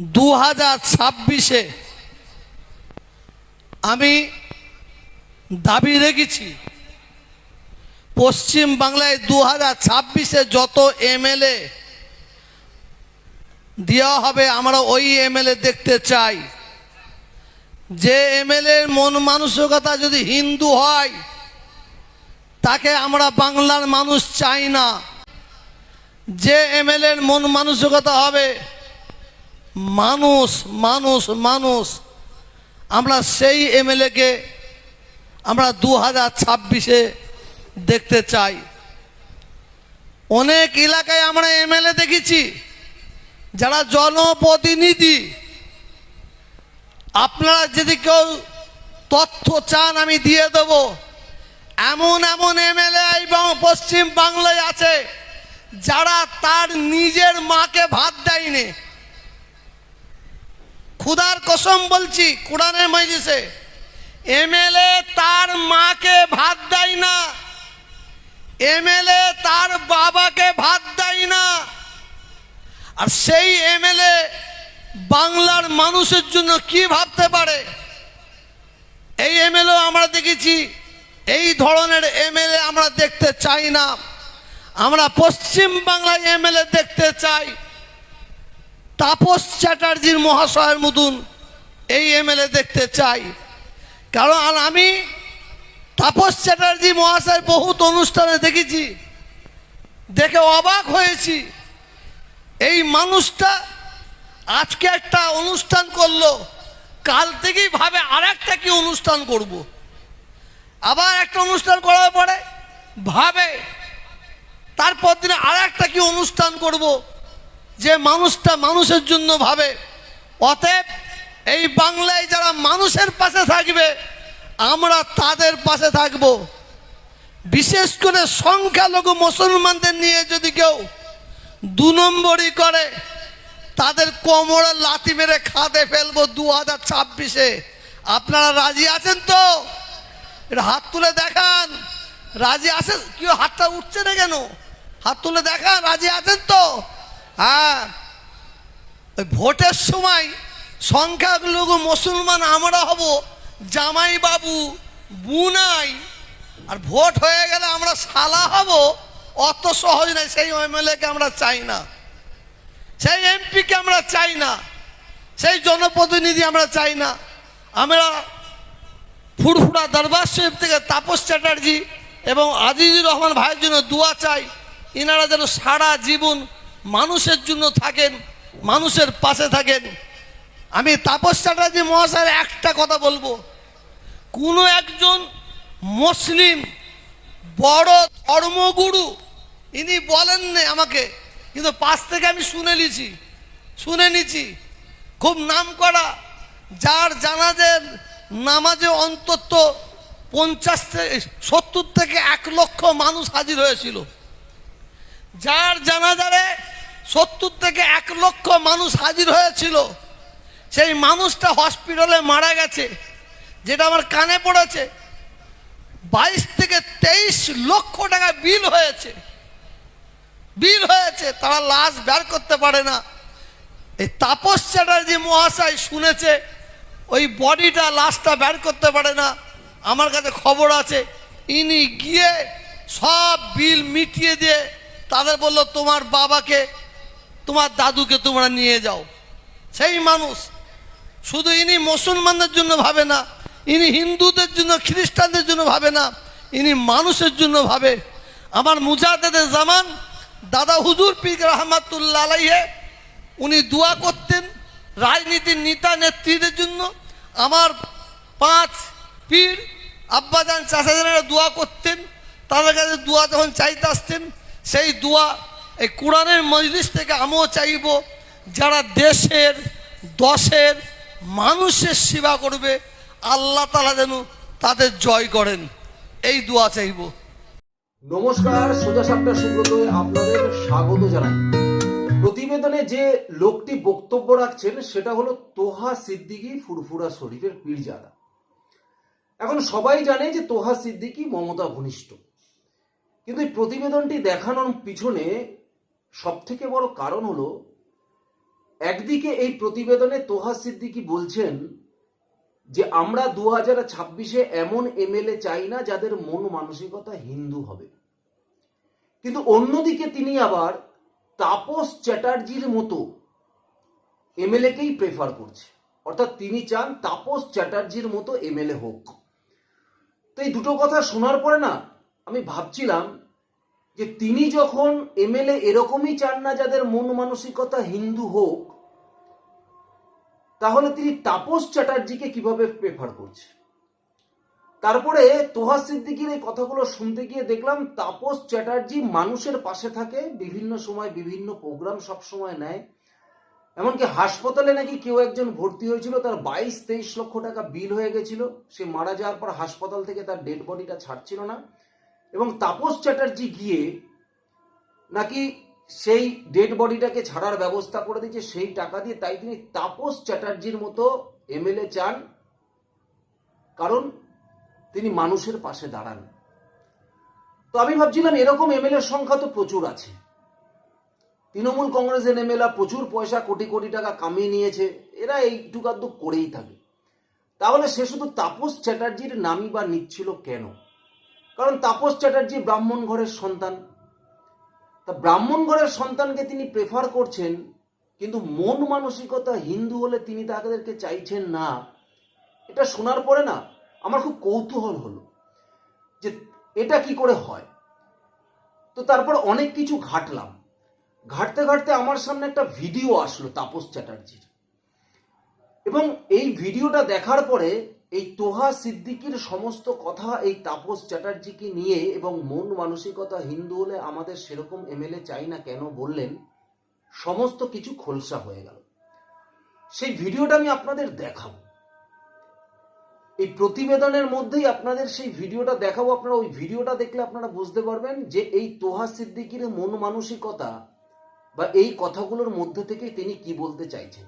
দু হাজার ছাব্বিশে আমি দাবি রেখেছি, পশ্চিম বাংলায় দু হাজার ছাব্বিশে যত এমএলএ দেওয়া হবে, আমরা ওই এমএলএ দেখতে চাই। যে এমএলএ মন মানসিকতা যদি হিন্দু হয়, তাকে আমরা বাংলার মানুষ চাই না। যে এমএলএর মন মানসিকতা হবে মানুষ মানুষ মানুষ। আমরা সেই এমএলএকে আমরা দু হাজার ছাব্বিশে দেখতে চাই। অনেক এলাকায় আমরা এমএলএ দেখেছি, যারা জনপ্রতিনিধি। আপনারা যদি কেউ তথ্য চান, আমি দিয়ে দেব। এমন এমন এমএলএ এবং পশ্চিম বাংলায় আছে, যারা তার নিজের মাকে ভাত দেয়নি। খুদার কসম বলছি, কোরআনের মজলিসে, এমএলএ তার মাকে ভাত দেয় না, এমএলএ তার বাবাকে ভাত দেয় না, আর সেই এমএলএ বাংলার মানুষের জন্য কি ভাবতে পারে? এই এমএলএ আমরা দেখেছি, এই ধরনের এমএলএ আমরা দেখতে চাই না। আমরা পশ্চিম বাংলায় এমএলএ দেখতে চাই। তাপস চ্যাটার্জির মহাশয়ের মতন এই এমএলএ দেখতে চাই কারণ আমি তাপস চ্যাটার্জি মহাশয় বহুত অনুষ্ঠানে দেখেছি দেখে অবাক হয়েছি এই মানুষটা আজকে একটা অনুষ্ঠান করল, কাল থেকেই ভাবে আর একটা কি অনুষ্ঠান করব। আবার একটা অনুষ্ঠান করার পরে ভাবে তারপর দিনে আর একটা কি অনুষ্ঠান করব। যে মানুষটা মানুষের জন্য ভাবে, অতএব এই বাংলায় যারা মানুষের পাশে থাকবে, আমরা তাদের পাশে থাকব। বিশেষ করে সংখ্যালঘু মুসলমানদের নিয়ে যদি কেউ দু নম্বরই করে, তাদের কোমরে লাথি মেরে খাদে ফেলব দু হাজার ছাব্বিশে। আপনারা রাজি আছেন তো? এটা হাত তুলে দেখান। রাজি আছেন? কেউ হাতটা উঠছে না কেন? হাত তুলে দেখান রাজি আছেন তো? হ্যাঁ ওই ভোটের সময় সংখ্যালঘু মুসলমান আমরা হব জামাই বাবু বুনাই আর ভোট হয়ে গেলে আমরা সালা হব, অত সহজ নয় সেই এমএলএকে আমরা চাই না। সেই এমপিকে আমরা চাই না। সেই জনপ্রতিনিধি আমরা চাই না। আমরা ফুরফুরা দরবার শরীফ থেকে তাপস চ্যাটার্জি এবং আজিজুর রহমান ভাইয়ের জন্য দোয়া চাই। ইনারা যেন সারা জীবন মানুষের জন্য থাকেন, মানুষের পাশে থাকেন। আমি তাপস চ্যাটার্জি মহাশয়ের একটা কথা বলব। কোনো একজন মুসলিম বড় ধর্মগুরু, ইনি বলেন না আমাকে, কিন্তু পাশ থেকে আমি শুনে নিছি শুনে নিছি। খুব নাম করা, যার জানাজের নামাজে অন্তত পঞ্চাশ থেকে সত্তর থেকে এক লক্ষ মানুষ হাজির হয়েছিল। যার জানাজারে সত্তর থেকে এক লক্ষ মানুষ হাজির হয়েছিল। সেই মানুষটা হসপিটালে মারা গেছে, যেটা আমার কানে পড়েছে। বাইশ থেকে তেইশ লক্ষ টাকা বিল হয়েছে। বিল হয়েছে, তারা লাশ বের করতে পারে না। এই তাপস চ্যাটার্জি মহাশয় শুনেছে, ওই বডিটা, লাশটা বের করতে পারে না। আমার কাছে খবর আছে, ইনি গিয়ে সব বিল মিটিয়ে দিয়ে তাদের বলল, তোমার বাবাকে তোমার দাদুকে তোমরা নিয়ে যাও। সেই মানুষ শুধু ইনি মুসলমানদের জন্য ভাবে না, ইনি হিন্দুদের জন্য, খ্রিস্টানদের জন্য ভাবে না, ইনি মানুষের জন্য ভাবে। আমার মুজাদের জামান দাদা হুজুর পীর রহমাতুল্লাহ আলাইহে, উনি দোয়া করতেন রাজনীতির নেতা নেত্রীদের জন্য। আমার পাঁচ পীর আব্বাজান চাষাজানেরা দোয়া করতেন, তাদের কাছে দোয়া যখন চাইতে আসতেন, সেই দোয়া এই কোরআনের মজলিস থেকে আমিও চাইব, যারা দেশের, দশের মানুষের সেবা করবে, আল্লাহ তালা যেন তাদের জয় করেন। এই দোয়া চাইব। নমস্কার, সোজা সাপটা সুব্রত আপনাদের স্বাগত জানাই। প্রতিবেদনে যে লোকটি বক্তব্য রাখছেন, সেটা হলো তোহা সিদ্দিকী ফুরফুরা শরীফের পীরজাদা। এখন সবাই জানে যে তোহা সিদ্দিকী মমতা ঘনিষ্ঠ। কিন্তু এই প্রতিবেদনটি দেখানোর পিছনে সব থেকে বড় কারণ হলো, একদিকে এই প্রতিবেদনে তোহা সিদ্দিকি বলছেন যে, আমরা দু হাজার ছাব্বিশে এমন এমএলএ চাই না যাদের মন মানসিকতা হিন্দু হবে। কিন্তু অন্যদিকে তিনি আবার তাপস চ্যাটার্জির মতো এমএলএকেই প্রেফার করছে। অর্থাৎ তিনি চান তাপস চ্যাটার্জির মতো এমএলএ হোক। তো এই দুটো কথা শোনার পরে না, আমি ভাবছিলাম যে তিনি যখন এমএলএ এরকমই চান না যাদের মন মানসিকতা হিন্দু হোক, তাহলে তিনি তাপস চ্যাটার্জিকে কীভাবে প্রেফার করছে? তারপরে তোহা সিদ্দিকির এই কথাগুলো শুনতে গিয়ে দেখলাম, তাপস চ্যাটার্জি মানুষের পাশে থাকে, বিভিন্ন সময় বিভিন্ন প্রোগ্রাম সব সময় নেয়। এমনকি হাসপাতালে নাকি কেউ একজন ভর্তি হয়েছিল, তার বাইশ তেইশ লক্ষ টাকা বিল হয়ে গেছিল, সে মারা যাওয়ার পর হাসপাতাল থেকে তার ডেড বডিটা ছাড়ছিল না। এবং তাপস চ্যাটার্জি গিয়ে নাকি সেই ডেড বডিটাকে ছাড়ার ব্যবস্থা করে দিয়েছে, সেই টাকা দিয়ে তাই তিনি তাপস চ্যাটার্জির মতো এমএলএ চান। কারণ তিনি মানুষের পাশে দাঁড়ান। তো আমি ভাবছিলাম এরকম এমএলএ সংখ্যা তো প্রচুর আছে। তৃণমূল কংগ্রেসের এমএলএ প্রচুর পয়সা, কোটি কোটি টাকা কামিয়ে নিয়েছে, এরা এইটুকাদ্দু করেই থাকে। তাহলে সে শুধু তাপস চ্যাটার্জির নামই বা নিচ্ছিল কেন? কারণ তাপস চ্যাটার্জি ব্রাহ্মণ ঘরের সন্তান। তা ব্রাহ্মণ ঘরের সন্তানকে তিনি প্রেফার করছেন, কিন্তু মন মানসিকতা হিন্দু হলে তিনি তাদেরকে চাইছেন না। এটা শোনার পরে না, আমার খুব কৌতূহল হলো যে এটা কি করে হয়। তো তারপর অনেক কিছু ঘাটলাম। ঘাটতে ঘাটতে আমার সামনে একটা ভিডিও আসলো তাপস চ্যাটার্জির। এবং এই ভিডিওটা দেখার পরে এই তোহা সিদ্দিকির সমস্ত কথা এই তাপস চ্যাটার্জিকে নিয়ে এবং মন মানসিকতা হিন্দু হলে আমাদের সেরকম এমএলএ চাই না কেন বললেন, সমস্ত কিছু খোলসা হয়ে গেল। সেই ভিডিওটা আমি আপনাদের দেখাবো। এই প্রতিবেদনের মধ্যেই আপনাদের সেই ভিডিওটা দেখাবো। আপনারা ওই ভিডিওটা দেখলে আপনারা বুঝতে পারবেন যে এই তোহা সিদ্দিকির মন মানসিকতা বা এই কথাগুলোর মধ্যে থেকে তিনি কি বলতে চাইছেন।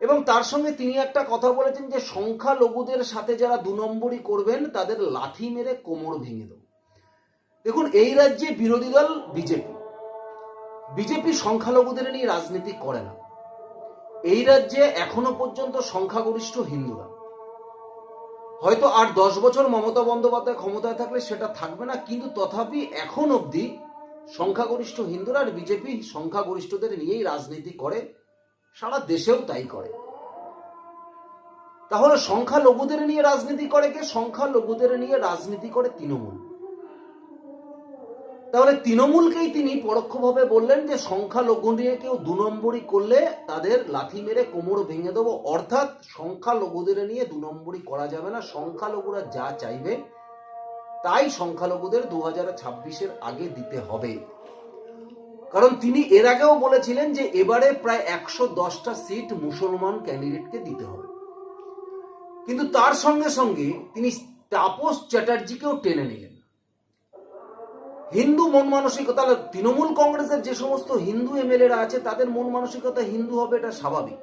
এবং তার সঙ্গে তিনি একটা কথা বলেছেন যে সংখ্যালঘুদের সাথে যারা দু নম্বরই করবেন, তাদের লাথি মেরে কোমর ভেঙে দেব। দেখুন, এই রাজ্যে বিরোধী দল বিজেপি। বিজেপি সংখ্যালঘুদের নিয়ে রাজনীতি করে না। এই রাজ্যে এখনও পর্যন্ত সংখ্যাগরিষ্ঠ হিন্দুরা। হয়তো আর দশ বছর মমতা বন্দ্যোপাধ্যায় ক্ষমতায় থাকলে সেটা থাকবে না, কিন্তু তথাপি এখন অবধি সংখ্যাগরিষ্ঠ হিন্দুরা আর বিজেপি সংখ্যাগরিষ্ঠদের নিয়েই রাজনীতি করে। সারা দেশেও তাই করে। তাহলে সংখ্যালঘুদের নিয়ে রাজনীতি করে কে? সংখ্যালঘুদের নিয়ে রাজনীতি করে তৃণমূল। তাহলে তৃণমূলকেই তিনি পরোক্ষভাবে বললেন যে, সংখ্যালঘু নিয়ে কেউ দু নম্বরই করলে তাদের লাথি মেরে কোমর ভেঙে দেবো। অর্থাৎ সংখ্যালঘুদের নিয়ে দু নম্বরই করা যাবে না। সংখ্যালঘুরা যা চাইবে, তাই সংখ্যালঘুদের দু হাজার ছাব্বিশের আগে দিতে হবে। কারণ তিনি এর আগেও বলেছিলেন যে এবারে প্রায় একশো দশটা সিট মুসলমান ক্যান্ডিডেটকে দিতে হবে। কিন্তু তার সঙ্গে সঙ্গে তিনি তাপস চ্যাটার্জিকেও টেনে নিলেন। হিন্দু মন মানসিকতা তৃণমূল কংগ্রেসের যে সমস্ত হিন্দু এমএলএরা আছে, তাদের মন মানসিকতা হিন্দু হবে এটা স্বাভাবিক।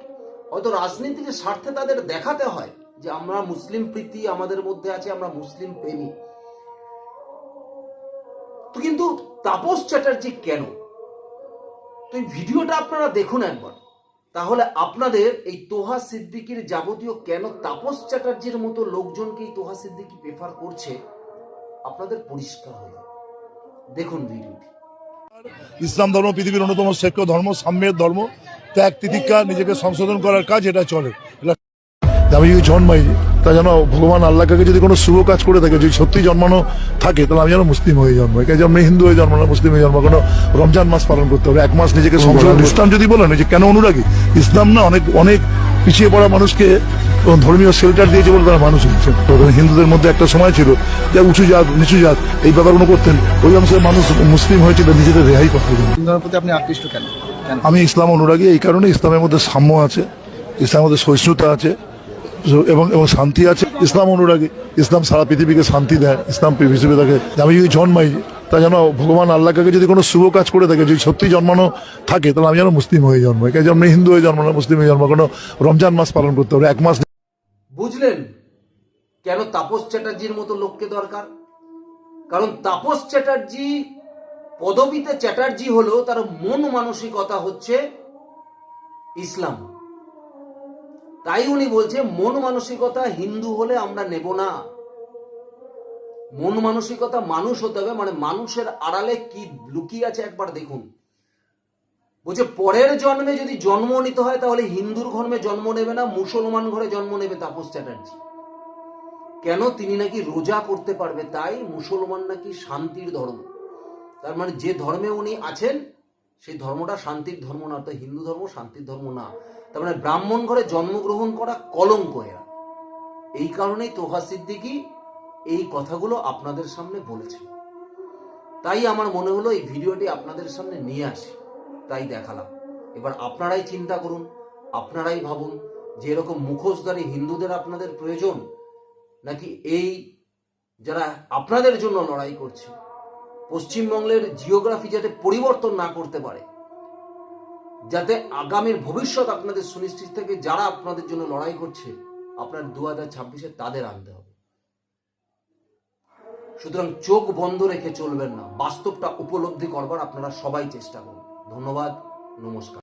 হয়তো রাজনীতির স্বার্থে তাদের দেখাতে হয় যে আমরা মুসলিম প্রীতি আমাদের মধ্যে আছে, আমরা মুসলিম প্রেমী। কিন্তু তাপস চ্যাটার্জি কেন? তো এই ভিডিওটা আপনারা দেখুন একবার। তাহলে আপনাদের এই তোহা সিদ্দিকির যাবতীয় কেন তাপস চ্যাটার্জির মতো লোকজনকে এই তোহা সিদ্দিকি প্রেফার করছে, আপনাদের পরিষ্কার হয়ে দেখুন ভিডিওটি। ইসলাম ধর্ম পৃথিবীর অন্যতম শ্রেষ্ঠ ধর্ম, সাম্যের ধর্ম। ত্যাগ, তিতিক্ষা, নিজেকে সংশোধন করার কাজ, এটা চলে। এটা- আমি জন্মাই তা যেন ভগবান আল্লাহকে যদি কোনো শুভ কাজ করে থাকে যদি সত্যি জন্মানো থাকে তাহলে আমি যেন মুসলিম হয়ে জন্মাই কাজে আমি হিন্দু হয়ে জন্ম না মুসলিম হয়ে জন্ম কোনো রমজান মাস পালন করতে হবে। এক মাস নিজেকে সংশোধন ইসলাম যদি বলেন যে কেন অনুরাগী? ইসলাম না অনেক অনেক পিছিয়ে পড়া মানুষকে ধর্মীয় শেল্টার দিয়েছে বলে তারা মানুষ হয়েছে তো হিন্দুদের মধ্যে একটা সময় ছিল যে উঁচু জাত নিচু জাত এই ব্যাপারগুলো করতেন। ওই অংশের মানুষ মুসলিম হয়েছিল নিজেদের রেহাই করতে প্রতি আপনি আকৃষ্ট কেন? কেন? আমি ইসলাম অনুরাগী এই কারণে ইসলামের মধ্যে সাম্য আছে ইসলামের মধ্যে সহিষ্ণুতা আছে। এবং এবং শান্তি আছে। ইসলাম অনুরাগী, ইসলাম সারা পৃথিবীকে শান্তি দেয়, ইসলাম পৃথিবী তাকে আমি যদি জন্মাই তা যেন ভগবান আল্লাহকে যদি কোনো শুভ কাজ করে থাকে, যদি সত্যি জন্মানো থাকে, তাহলে আমি যেন মুসলিম হয়ে জন্মাই কাজে আমি হিন্দু হয়ে জন্ম না, মুসলিম হয়ে জন্ম, কোনো রমজান মাস পালন করতে হবে এক মাস বুঝলেন? কেন তাপস চ্যাটার্জির মতো লোককে দরকার? কারণ তাপস চ্যাটার্জি, পদবিতে চ্যাটার্জি হলো তার মন মানসিকতা হচ্ছে ইসলাম। তাই উনি বলছে, মন মানসিকতা হিন্দু হলে আমরা নেব না। মন মানসিকতা মানুষ হতে হবে মানে মানুষের আড়ালে কি লুকিয়ে আছে একবার দেখুন। বলছে, পরের জন্মে যদি জন্ম নিতে হয়, তাহলে হিন্দুর ধর্মে জন্ম নেবে না, মুসলমান ঘরে জন্ম নেবে তাপস চ্যাটার্জি। কেন? তিনি নাকি রোজা করতে পারবে, তাই মুসলমান নাকি শান্তির ধর্ম। তার মানে যে ধর্মে উনি আছেন সেই ধর্মটা শান্তির ধর্ম না, অর্থাৎ হিন্দু ধর্ম শান্তির ধর্ম না। তার মানে ব্রাহ্মণ ঘরে জন্মগ্রহণ করা কলঙ্ক এরা। এই কারণেই তোহা সিদ্দিকি এই কথাগুলো আপনাদের সামনে বলেছে তাই আমার মনে হলো এই ভিডিওটি আপনাদের সামনে নিয়ে আসি। তাই দেখালাম। এবার আপনারাই চিন্তা করুন, আপনারাই ভাবুন যে এরকম মুখোশধারী হিন্দুদের আপনাদের প্রয়োজন, নাকি এই যারা আপনাদের জন্য লড়াই করছে পশ্চিমবঙ্গের জিওগ্রাফি যাতে পরিবর্তন না করতে পারে, যাতে আগামীর ভবিষ্যৎ আপনাদের সুনিশ্চিত থেকে যারা আপনাদের জন্য লড়াই করছে, আপনার দু হাজার ছাব্বিশে তাদের আনতে হবে। সুতরাং চোখ বন্ধ রেখে চলবেন না, বাস্তবটা উপলব্ধি করবার আপনারা সবাই চেষ্টা করুন। ধন্যবাদ, নমস্কার।